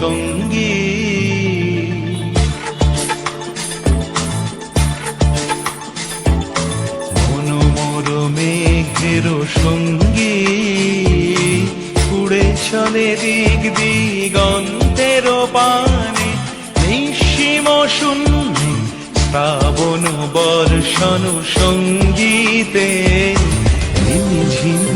সঙ্গী। মনোমর মেঘের সঙ্গী। উড়ে চলে দিক দিগন্তের পানে নিঃসীম শূন্যে শ্রাবণ বর্ষণ সঙ্গীতে। রিমিঝিম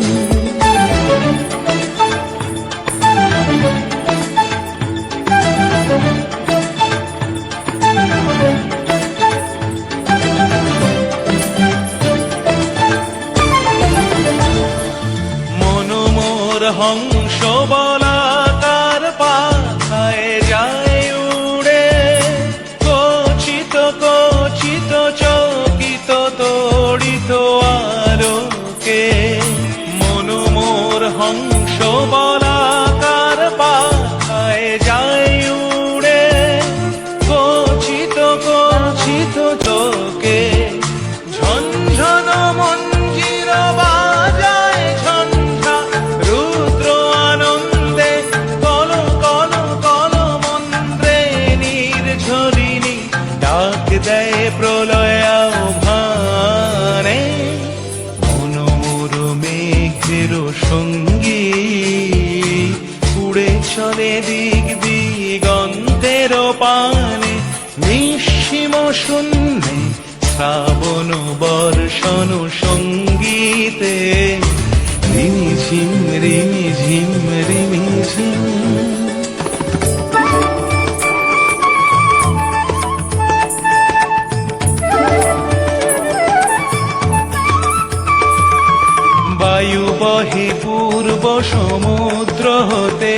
মনোমোর হংস বলাকার পানে নিঃসীম শূন্যে শ্রাবণ বর্ষণ সঙ্গীতে। রিমিঝিম রিমিঝিম রিমিঝিম। বায়ু বহে পূর্ব সমুদ্র হতে